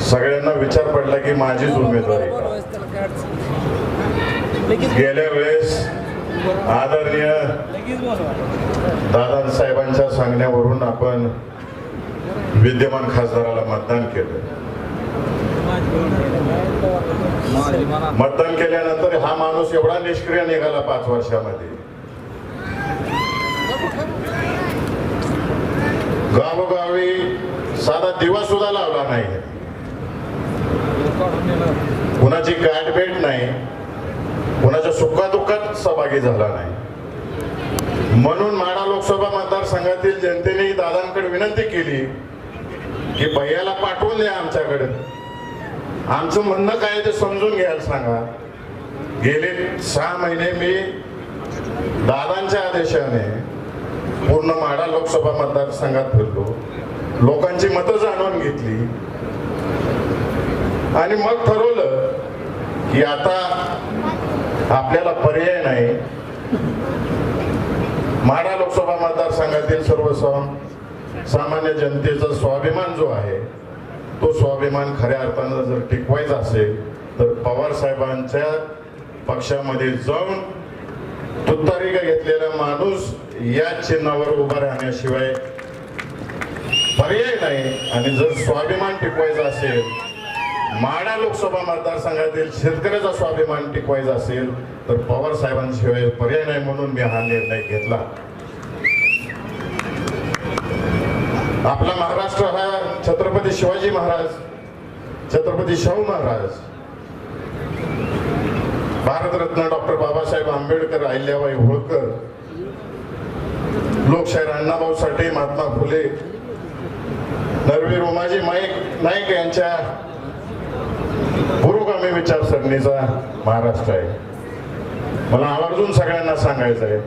सगळ्यांना विचार पडला की माझीच उमेदवारी? गेल्या वेळेस आदरणीय दादासाहेबांच्या सांगण्यावरून आपण विद्यमान खासदाराला मतदान केलं. मतदान केल्यानंतर हा माणूस एवढा निष्क्रिय निघाला पाच वर्षामध्ये. गावोगावी साधा दिवा सुद्धा लावला नाही. कुणाची गाठभेट नाही. कुणाच्या सुखादुःखात सहभागी झाला नाही. म्हणून माडा लोकसभा मतदारसंघातील जनतेने दादांकडे विनंती केली की भैयाला पाठवून द्या आमच्याकडे. आमचं म्हणणं काय ते समजून घ्यायला सांगा. गेले सहा महिने मी दादांच्या आदेशाने पूर्ण माडा लोकसभा मतदारसंघात फिरलो. लोकांची मतं जाणून घेतली. आणि मग ठरवलं की आता आपल्याला पर्याय नाही. माडा लोकसभा मतदारसंघातील सर्व सम- सामान्य जनतेचा स्वाभिमान जो आहे तो स्वाभिमान खऱ्या अर्थानं जर टिकवायचा असेल तर पवार साहेबांच्या पक्षामध्ये जाऊन तुतारिका घेतलेला माणूस या चिन्हावर उभा राहण्याशिवाय पर्याय नाही. आणि जर स्वाभिमान टिकवायचा असेल माडा लोकसभा मतदारसंघातील शेतकऱ्याचा स्वाभिमान टिकवायचा असेल तर पवार साहेबांशिवाय पर्याय नाही म्हणून मी हा निर्णय घेतला. आपला महाराष्ट्र हा छत्रपती शिवाजी महाराज छत्रपती शाहू महाराज भारतरत्न डॉक्टर बाबासाहेब आंबेडकर अहिल्याबाई होळकर लोकशाहीर अण्णाभाऊ साठे महात्मा फुले नरवीर उमाजी माईक नाईक यांच्या पुरोगामी विचारसरणीचा महाराष्ट्र आहे. मला आवर्जून सगळ्यांना सांगायचं आहे.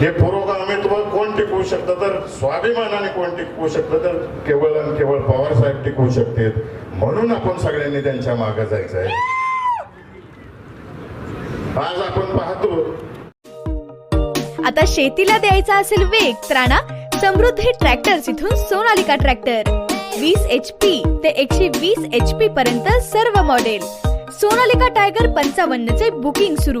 हे पुरोगामित्व कोण टिकवू शकतं तर स्वाभिमानाने कोण टिकवू शकतं तर केवळ आणि केवळ पवार साहेब टिकवू शकतात म्हणून आपण सगळ्यांनी त्यांच्या मागे जायचं आहे. आज आपण पाहतो. आता शेतीला द्यायचा असेल वेग तर आणा समृद्धी ट्रॅक्टर्स इथून सोनालिका ट्रॅक्टर. वीस एच पी ते एकशे वीस एच पी पर्यंत सर्व मॉडेल सोनालिका टायगर पंचावन्न चे बुकिंग सुरू.